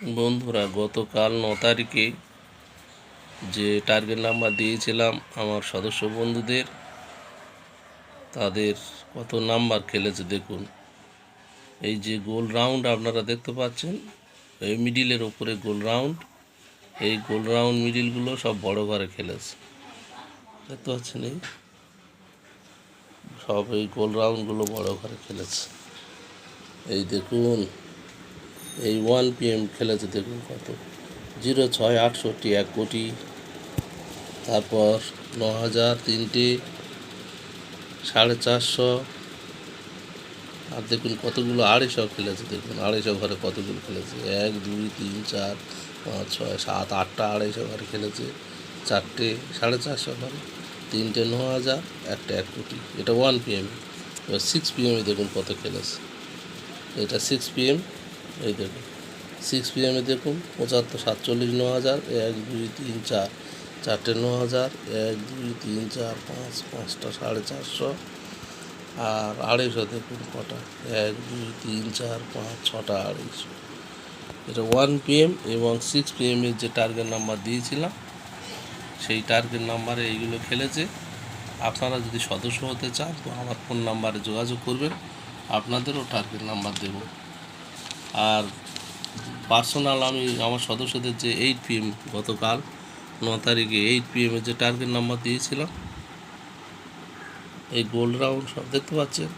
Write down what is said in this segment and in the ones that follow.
বন্ধুরা, গতকাল ন তারিখে যে টার্গেট নাম্বার দিয়েছিলাম আমার সদস্য বন্ধুদের, তাদের কত নাম্বার খেলেছে দেখুন। এই যে গোল রাউন্ড আপনারা দেখতে পাচ্ছেন, এই মিডিলের ওপরে গোল রাউন্ড এই গোল রাউন্ড মিডিলগুলো সব বড় ঘরে খেলেছে। দেখতে পাচ্ছেন এই? সব এই গোল রাউন্ডগুলো বড় ঘরে খেলেছে। এই দেখুন এই ওয়ান পিএম খেলেছে দেখুন কত। জিরো ছয় আটষট্টি, এক কোটি। তারপর ন হাজার তিনটে, সাড়ে চারশো। আর দেখুন কতগুলো আড়াইশো খেলেছে, দেখুন আড়াইশো ঘরে কতগুলো খেলেছে। এক, দুই, তিন, চার, পাঁচ, ছয়, সাত, আটটা আড়াইশো ঘরে খেলেছে। চারটে, সাড়ে চারশো ঘরে। তিনটে ন হাজার একটা এক কোটি। এটা ওয়ান পিএম এবার সিক্স পিএমে দেখুন কত খেলেছে। এটা সিক্স পিএম এই দেখুন। সিক্স পিএমে দেখুন, পঁচাত্তর, সাতচল্লিশ, ন হাজার, এক, দুই, তিন, চার। চারটে, ন হাজার, এক, দুই, তিন, চার, পাঁচ, পাঁচটা, সাড়ে চারশো। আর আড়াইশো দেখুন কটা। এক, দুই, তিন, চার, পাঁচ, ছটা, আড়াইশো। এটা ওয়ান পিএম এবং সিক্স পিএমের যে টার্গেট নাম্বার দিয়েছিলাম, সেই টার্গেট নাম্বারে এইগুলো খেলেছে। আপনারা যদি সদস্য হতে চান, তো আমার ফোন নাম্বারে যোগাযোগ করবেন। আপনাদেরও টার্গেট নাম্বার দেব। আর পার্সোনাল আমি, আমার সদস্যদের যে এইট পিএম গতকাল, ন তারিখে এইট পিএমের যে টার্গেট নাম্বার দিয়েছিলাম, এই গোল্ড রাউন্ড সব দেখতে পাচ্ছেন,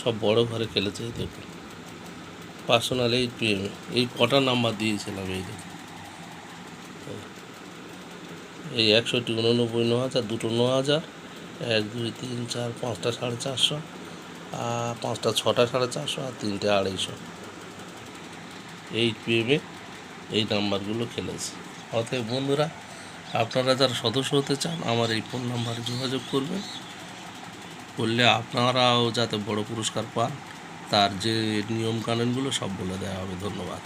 সব বড় ঘরে খেলেছে এই দেখুন। পার্সোনাল এইট পিএমে এই কটা নাম্বার দিয়েছিলাম এই দেখুন। এই একশোটি উননব্বই, ন হাজার, দুটো ন হাজার, এক, দুই, তিন, চার, পাঁচটা সাড়ে চারশো, আর পাঁচটা, ছটা সাড়ে চারশো, আর তিনটে আড়াইশো। এইট পিএমে এই নাম্বারগুলো খেলেছে। অতএব বন্ধুরা, আপনারা যারা সদস্য হতে চান, আমার এই ফোন নাম্বারে যোগাযোগ করবেন। করলে আপনারাও যাতে বড় পুরস্কার পান, তার যে নিয়মকানুনগুলো সব বলে দেওয়া হবে। ধন্যবাদ।